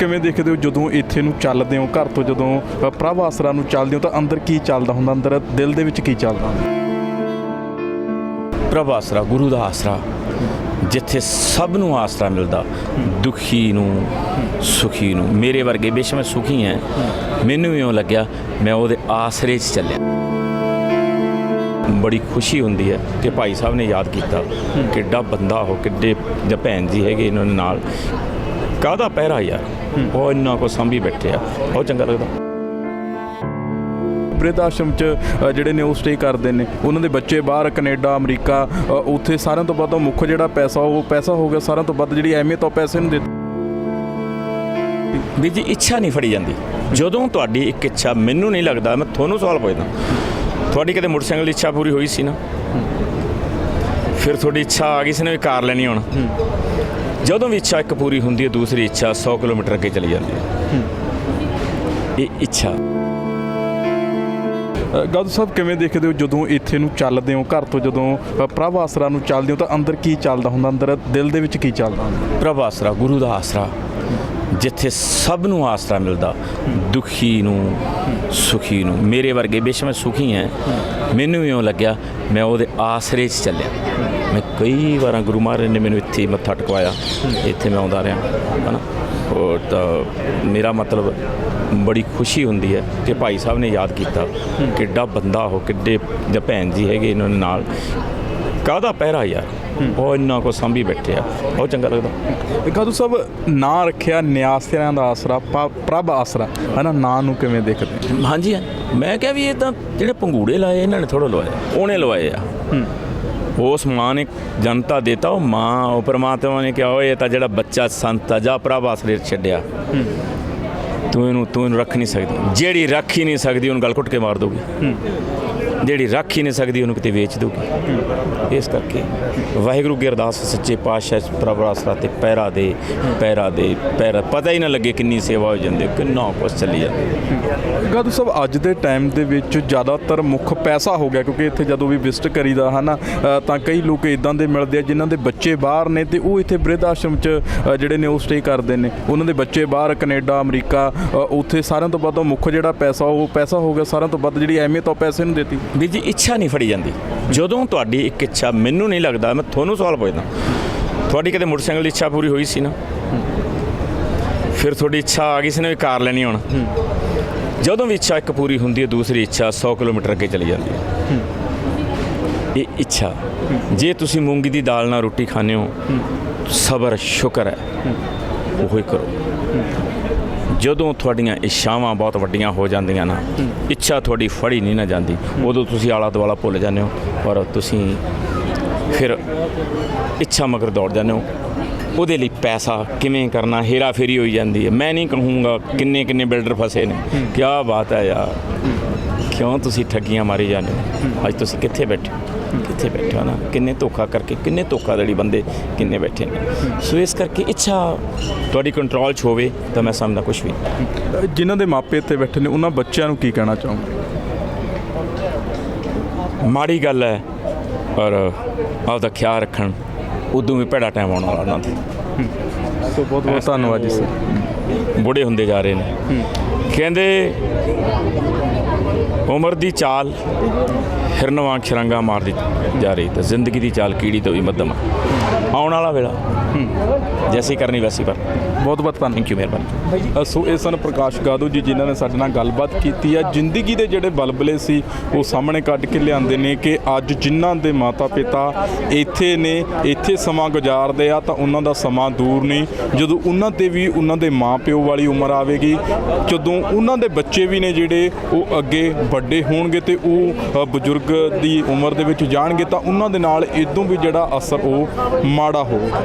ਕਿਵੇਂ ਦੇਖਦੇ ਹੋ ਜਦੋਂ ਇੱਥੇ ਨੂੰ ਚੱਲਦੇ ਹੋ? ਘਰ ਤੋਂ ਜਦੋਂ ਪ੍ਰਭ ਆਸਰਾ ਨੂੰ ਚੱਲਦੇ ਹੋ ਤਾਂ ਅੰਦਰ ਕੀ ਚੱਲਦਾ ਹੁੰਦਾ? ਅੰਦਰ ਦਿਲ ਦੇ ਵਿੱਚ ਕੀ ਚੱਲਦਾ? ਪ੍ਰਭ ਆਸਰਾ, ਗੁਰੂ ਦਾ ਆਸਰਾ, ਜਿੱਥੇ ਸਭ ਨੂੰ ਆਸਰਾ ਮਿਲਦਾ, ਦੁਖੀ ਨੂੰ, ਸੁਖੀ ਨੂੰ। ਮੇਰੇ ਵਰਗੇ ਬੇਸ਼ੱਕ ਮੈਂ ਸੁਖੀ ਹਾਂ ਮੈਨੂੰ ਵੀ ਇਉਂ ਲੱਗਿਆ, ਮੈਂ ਉਹਦੇ ਆਸਰੇ 'ਚ ਚੱਲਿਆ। ਬੜੀ ਖੁਸ਼ੀ ਹੁੰਦੀ ਹੈ ਕਿ ਭਾਈ ਸਾਹਿਬ ਨੇ ਯਾਦ ਕੀਤਾ, ਕਿੱਡਾ ਬੰਦਾ ਉਹ, ਕਿੱਡੇ ਜਾਂ ਭੈਣ ਜੀ ਹੈਗੇ ਇਹਨਾਂ ਦੇ ਨਾਲ। ਕਾਹਦਾ ਪਹਿਰਾ ਯਾਰ? ਉਹ ਇੰਨਾ ਕੋ ਸੰਭੀ ਬੈਠੇ ਆ। ਬਹੁਤ ਚੰਗਾ ਲੱਗਦਾ। ਬ੍ਰਿਧ ਆਸ਼ਰਮ ਚ ਅ, ਜਿਹੜੇ ਨੇ ਉਹ ਸਟੇ ਕਰਦੇ ਨੇ ਉਹਨਾਂ ਦੇ ਬੱਚੇ ਬਾਹਰ ਕੈਨੇਡਾ ਅਮਰੀਕਾ ਅ, ਉੱਥੇ ਸਾਰਿਆਂ ਤੋਂ ਵੱਧ ਉਹ ਮੁੱਖ ਜਿਹੜਾ ਪੈਸਾ ਉਹ ਪੈਸਾ ਹੋ ਗਿਆ ਸਾਰਿਆਂ ਤੋਂ ਵੱਧ ਜਿਹੜੀ ਅਹਿਮੀਅਤ ਉਹ ਪੈਸੇ ਨੂੰ ਦਿੱਤੀ। ਵੀ ਜੀ ਇੱਛਾ ਨਹੀਂ ਫੜੀ ਜਾਂਦੀ। ਜਦੋਂ ਤੁਹਾਡੀ ਇੱਕ ਇੱਛਾ ਮੈਨੂੰ ਨਹੀਂ ਲੱਗਦਾ ਮੈਂ ਤੁਹਾਨੂੰ ਸਵਾਲ ਪੁੱਛਦਾ। ਤੁਹਾਡੀ ਕਦੇ ਮੋਟਰਸਾਈਕਲ ਦੀ ਇੱਛਾ ਪੂਰੀ ਹੋਈ ਸੀ ਨਾ? ਫਿਰ ਤੁਹਾਡੀ ਇੱਛਾ ਆ ਗਈ ਸੀ ਨਾ ਵੀ ਕਾਰ ਲੈਣੀ ਹੁਣ। ਜਦੋਂ ਵੀ ਇੱਛਾ ਇੱਕ ਪੂਰੀ ਹੁੰਦੀ ਹੈ ਦੂਸਰੀ ਇੱਛਾ 100 ਕਿਲੋਮੀਟਰ ਅੱਗੇ ਚਲੀ ਜਾਂਦੀ ਹੈ। ਇਹ ਇੱਛਾ। ਗਾਦੂ ਸਾਹਿਬ ਕਿਵੇਂ ਦੇਖਦੇ ਹੋ ਜਦੋਂ ਇੱਥੇ ਨੂੰ ਚੱਲਦੇ ਹੋ? ਘਰ ਤੋਂ ਜਦੋਂ ਪ੍ਰਭ ਆਸਰਾ ਨੂੰ ਚੱਲਦੇ ਹੋ ਤਾਂ ਅੰਦਰ ਕੀ ਚੱਲਦਾ ਹੁੰਦਾ? ਅੰਦਰ ਦਿਲ ਦੇ ਵਿੱਚ ਕੀ ਚੱਲਦਾ ਹੁੰਦਾ? ਪ੍ਰਭ ਆਸਰਾ ਗੁਰੂ ਦਾ ਆਸਰਾ। ਜਿੱਥੇ ਸਭ ਨੂੰ ਆਸਰਾ ਮਿਲਦਾ ਦੁਖੀ ਨੂੰ ਸੁਖੀ ਨੂੰ। ਮੇਰੇ ਵਰਗੇ ਬੇਸ਼ੱਕ ਮੈਂ ਸੁਖੀ ਹਾਂ। ਮੈਨੂੰ ਵੀ ਇਉਂ ਲੱਗਿਆ ਮੈਂ ਉਹਦੇ ਆਸਰੇ 'ਚ ਚੱਲਿਆ। ਮੈਂ ਕਈ ਵਾਰਾਂ ਗੁਰੂ ਮਹਾਰਾਜ ਨੇ ਮੈਨੂੰ ਇੱਥੇ ਹੀ ਮੱਥਾ ਟਿਕਵਾਇਆ। ਇੱਥੇ ਮੈਂ ਆਉਂਦਾ ਰਿਹਾ ਹਨਾ? ਉਹ ਤਾਂ ਮੇਰਾ ਮਤਲਬ ਬੜੀ ਖੁਸ਼ੀ ਹੁੰਦੀ ਹੈ ਕਿ ਭਾਈ ਸਾਹਿਬ ਨੇ ਯਾਦ ਕੀਤਾ ਕਿੱਡਾ ਬੰਦਾ ਉਹ ਕਿੱਡੇ ਜਾਂ ਭੈਣ ਜੀ ਹੈਗੇ ਇਹਨਾਂ ਦੇ ਨਾਲ। ਕਾਹਦਾ ਪਹਿਰਾ ਯਾਰ? ਉਹ ਇੰਨਾ ਕੋ ਸੰਭੀ ਬੈਠੇ ਆ। ਬਹੁਤ ਚੰਗਾ ਲੱਗਦਾ। ਗਾਦੂ ਸਾਹਿਬ ਨਾਂ ਰੱਖਿਆ ਨਿਆਸਿਆਂ ਦਾ ਆਸਰਾ ਪ੍ਰਭ ਆਸਰਾ ਹਨਾ? ਨਾਂ ਨੂੰ ਕਿਵੇਂ ਦੇਖਦੇ? ਹੋ? ਹਾਂਜੀ ਹਾਂ। ਮੈਂ ਕਿਹਾ ਵੀ ਇਹ ਤਾਂ ਜਿਹੜੇ ਪੰਗੂੜੇ ਲਾਏ ਇਹਨਾਂ ਨੇ ਥੋੜਾ ਲਵਾਇਆ। ਉਹਨੇ ਲਵਾਏ ਆ। ਉਸ ਮਾਂ ਨੇ ਜਨਤਾ ਦੇਤਾ, ਉਹ ਮਾਂ, ਉਹ ਪ੍ਰਮਾਤਮਾ ਨੇ ਕਿਹਾ, ਓਏ ਇਹ ਤਾਂ ਜਿਹੜਾ ਬੱਚਾ ਸੰਤ ਆ, ਜਾ ਪ੍ਰਭ ਸਰੀਰ ਛੱਡਿਆ। ਤੂੰ ਇਹਨੂੰ ਤੂੰ ਇਹਨੂੰ ਰੱਖ ਨਹੀਂ ਸਕਦੀ। ਜਿਹੜੀ ਰੱਖ ਹੀ ਨਹੀਂ ਸਕਦੀ, ਉਹਨੂੰ ਗਲ ਘੁੱਟ ਕੇ ਮਾਰ ਦੋਗੀ ਜਿਹੜੀ ਰੱਖ ਹੀ ਨਹੀਂ ਸਕਦੀ ਉਹਨੂੰ ਕਿਤੇ ਵੇਚ ਦੋਗੀ ਇਸ ਕਰਕੇ ਵਾਹਿਗੁਰੂ ਕੀ ਅਰਦਾਸ ਸੱਚੇ ਪਾਤਸ਼ਾਹ ਇਸ ਪ੍ਰਭ ਆਸਰਾ ਤੇ ਪੈਰਾ ਦੇ ਪੈਰਾ ਦੇ ਪੈਰਾ ਪਤਾ ਹੀ ਨਾ ਲੱਗੇ ਕਿੰਨੀ ਸੇਵਾ ਹੋ ਜਾਂਦੀ ਕਿੰਨਾ ਕੁਛ ਚੱਲੀ ਜਾਂਦਾ ਗਾਦੂ ਸਾਹਿਬ ਅੱਜ ਦੇ ਟਾਈਮ ਦੇ ਵਿੱਚ ਜ਼ਿਆਦਾਤਰ ਮੁੱਖ ਪੈਸਾ ਹੋ ਗਿਆ ਕਿਉਂਕਿ ਇੱਥੇ ਜਦੋਂ ਵੀ ਵਿਜ਼ਿਟ ਕਰੀਦਾ ਹਨਾ ਅ, ਤਾਂ ਕਈ ਲੋਕ ਇਦਾਂ ਦੇ ਮਿਲਦੇ ਆ ਜਿਨ੍ਹਾਂ ਦੇ ਬੱਚੇ ਬਾਹਰ ਨੇ ਤੇ ਉਹ ਇੱਥੇ ਬ੍ਰਿਧ ਆਸ਼ਰਮ 'ਚ ਜਿਹੜੇ ਨੇ ਉਹ ਸਟੇ ਕਰਦੇ ਨੇ। ਉਹਨਾਂ ਦੇ ਬੱਚੇ ਬਾਹਰ ਕੈਨੇਡਾ ਅਮਰੀਕਾ ਉੱਥੇ ਸਾਰਿਆਂ ਤੋਂ ਵੱਧ ਉਹ ਮੁੱਖ ਜਿਹੜਾ ਪੈਸਾ ਉਹ ਪੈਸਾ ਹੋ ਗਿਆ ਸਾਰਿਆਂ ਤੋਂ ਵੱਧ ਜਿਹੜੀ ਅਹਿਮੀਅਤ ਉਹ ਪੈਸੇ ਨੂੰ ਦਿੱਤੀ। ਵੀ ਜੀ ਇੱਛਾ ਨਹੀਂ ਫੜੀ ਜਾਂਦੀ। ਜਦੋਂ ਤੁਹਾਡੀ ਇੱਕ ਇੱਛਾ ਮੈਨੂੰ ਨਹੀਂ ਲੱਗਦਾ, ਮੈਂ ਤੁਹਾਨੂੰ ਸਵਾਲ ਪੁੱਛਦਾ। ਤੁਹਾਡੀ ਕਦੇ ਮੋਟਰਸਾਈਕਲ ਦੀ ਇੱਛਾ ਪੂਰੀ ਹੋਈ ਸੀ ਨਾ? ਫਿਰ ਤੁਹਾਡੀ ਇੱਛਾ ਆ ਗਈ ਸੀ ਨਾ ਵੀ ਕਾਰ ਲੈਣੀ ਹੁਣ? ਜਦੋਂ ਵੀ ਇੱਛਾ ਇੱਕ ਪੂਰੀ ਹੁੰਦੀ ਹੈ, ਦੂਸਰੀ ਇੱਛਾ 100 ਕਿਲੋਮੀਟਰ ਅੱਗੇ ਚਲੀ ਜਾਂਦੀ ਹੈ। ਇਹ ਇੱਛਾ। ਜੇ ਤੁਸੀਂ ਮੂੰਗੀ ਦੀ ਦਾਲ ਨਾਲ ਰੋਟੀ ਖਾਂਦੇ ਹੋ, ਸਬਰ, ਸ਼ੁਕਰ ਹੈ। ਉਹੀ ਕਰੋ। ਜਦੋਂ ਤੁਹਾਡੀਆਂ ਇੱਛਾਵਾਂ ਬਹੁਤ ਵੱਡੀਆਂ ਹੋ ਜਾਂਦੀਆਂ ਨਾ, ਇੱਛਾ ਤੁਹਾਡੀ ਫੜੀ ਨਹੀਂ ਨਾ ਜਾਂਦੀ। ਉਦੋਂ ਤੁਸੀਂ ਆਲਾ ਦੁਆਲਾ ਭੁੱਲ ਜਾਂਦੇ ਹੋ ਪਰ ਤੁਸੀਂ ਫਿਰ ਇੱਛਾ ਮਗਰ ਦੌੜ ਜਾਂਦੇ ਹੋ। ਉਹਦੇ ਲਈ ਪੈਸਾ ਕਿਵੇਂ ਕਰਨਾ ਹੇਰਾ ਫੇਰੀ ਹੋਈ ਜਾਂਦੀ ਹੈ। ਮੈਂ ਨਹੀਂ ਕਹੂੰਗਾ ਕਿੰਨੇ ਕਿੰਨੇ ਬਿਲਡਰ ਫਸੇ ਨੇ। ਕੀ ਬਾਤ ਹੈ ਯਾਰ। ਕਿਉਂ ਤੁਸੀਂ ਠੱਗੀਆਂ ਮਾਰੀ ਜਾਂਦੇ ਹੋ। ਅੱਜ ਤੁਸੀਂ ਕਿੱਥੇ ਬੈਠੇ? ਕਿੱਥੇ ਬੈਠੇ ਹੋ ਨਾ? ਕਿੰਨੇ ਧੋਖਾ ਕਰਕੇ ਕਿੰਨੇ ਧੋਖਾਧੜੀ ਬੰਦੇ ਕਿੰਨੇ ਬੈਠੇ ਨੇ? ਸੋ ਇਸ ਕਰਕੇ ਇੱਛਾ ਤੁਹਾਡੀ ਕੰਟਰੋਲ 'ਚ ਹੋਵੇ ਤਾਂ ਮੈਂ ਸਮਝਦਾ ਕੁਝ ਵੀ। ਜਿਨ੍ਹਾਂ ਦੇ ਮਾਪੇ ਇੱਥੇ ਬੈਠੇ ਨੇ ਉਹਨਾਂ ਬੱਚਿਆਂ ਨੂੰ ਕੀ ਕਹਿਣਾ ਚਾਹੋਗੇ? ਮਾੜੀ ਗੱਲ ਹੈ ਪਰ ਆਪਦਾ ਖਿਆਲ ਰੱਖਣ ਉਦੋਂ ਵੀ ਭੈੜਾ ਟਾਈਮ ਆਉਣ ਵਾਲਾ ਉਹਨਾਂ ਤੇ। ਸੋ ਬਹੁਤ ਬਹੁਤ ਧੰਨਵਾਦ ਜੀ ਸਰ। ਬੁੜੇ ਹੁੰਦੇ ਜਾ ਰਹੇ ਨੇ। ਕਹਿੰਦੇ ਉਮਰ ਦੀ ਚਾਲ ਹਿਰਨ ਵਾਂਗ ਛਰੰਗਾ ਮਾਰਦੀ ਜਾ ਰਹੀ ਤੇ ਜ਼ਿੰਦਗੀ ਦੀ ਚਾਲ ਕੀੜੀ ਤੋਂ ਵੀ ਮੱਧਮ ਆ। ਆਉਣ ਵਾਲਾ ਵੇਲਾ। ਜੈਸੀ ਕਰਨੀ ਵੈਸੀ ਪਰ। ਬਹੁਤ ਬਹੁਤ ਧੰਨਵਾਦ। ਥੈਂਕ ਯੂ ਮਿਹਰਬਾਨੀ। ਸੋ ਇਹ ਸਨ ਪ੍ਰਕਾਸ਼ ਗਾਦੂ ਜੀ ਜਿਨ੍ਹਾਂ ਨੇ ਸਾਡੇ ਨਾਲ ਗੱਲਬਾਤ ਕੀਤੀ ਹੈ ਜ਼ਿੰਦਗੀ ਦੇ ਜਿਹੜੇ ਬਲਬਲੇ ਸੀ ਉਹ ਸਾਹਮਣੇ ਕੱਢ ਕੇ ਲਿਆਂਦੇ ਨੇ ਕਿ ਅੱਜ ਜਿਨ੍ਹਾਂ ਦੇ ਮਾਤਾ ਪਿਤਾ ਇੱਥੇ ਨੇ ਇੱਥੇ ਸਮਾਂ ਗੁਜ਼ਾਰਦੇ ਆ ਤਾਂ ਉਹਨਾਂ ਦਾ ਸਮਾਂ ਦੂਰ ਨਹੀਂ। ਜਦੋਂ ਉਹਨਾਂ ਤੇ ਵੀ ਉਹਨਾਂ ਦੇ ਮਾਪਿਓ ਵਾਲੀ ਉਮਰ ਆਵੇਗੀ ਜਦੋਂ ਉਹਨਾਂ ਦੇ ਬੱਚੇ ਵੀ ਨੇ ਜਿਹੜੇ ਉਹ ਅੱਗੇ ਵੱਡੇ ਹੋਣਗੇ ਤੇ ਉਹ ਬਜ਼ੁਰਗ ਦੀ ਉਮਰ ਦੇ ਵਿੱਚ ਜਾਣਗੇ ਤਾਂ ਉਹਨਾਂ ਦੇ ਨਾਲ ਇਦੋਂ ਵੀ ਜਿਹੜਾ ਅਸਰ ਉਹ ਮਾੜਾ ਹੋਊਗਾ।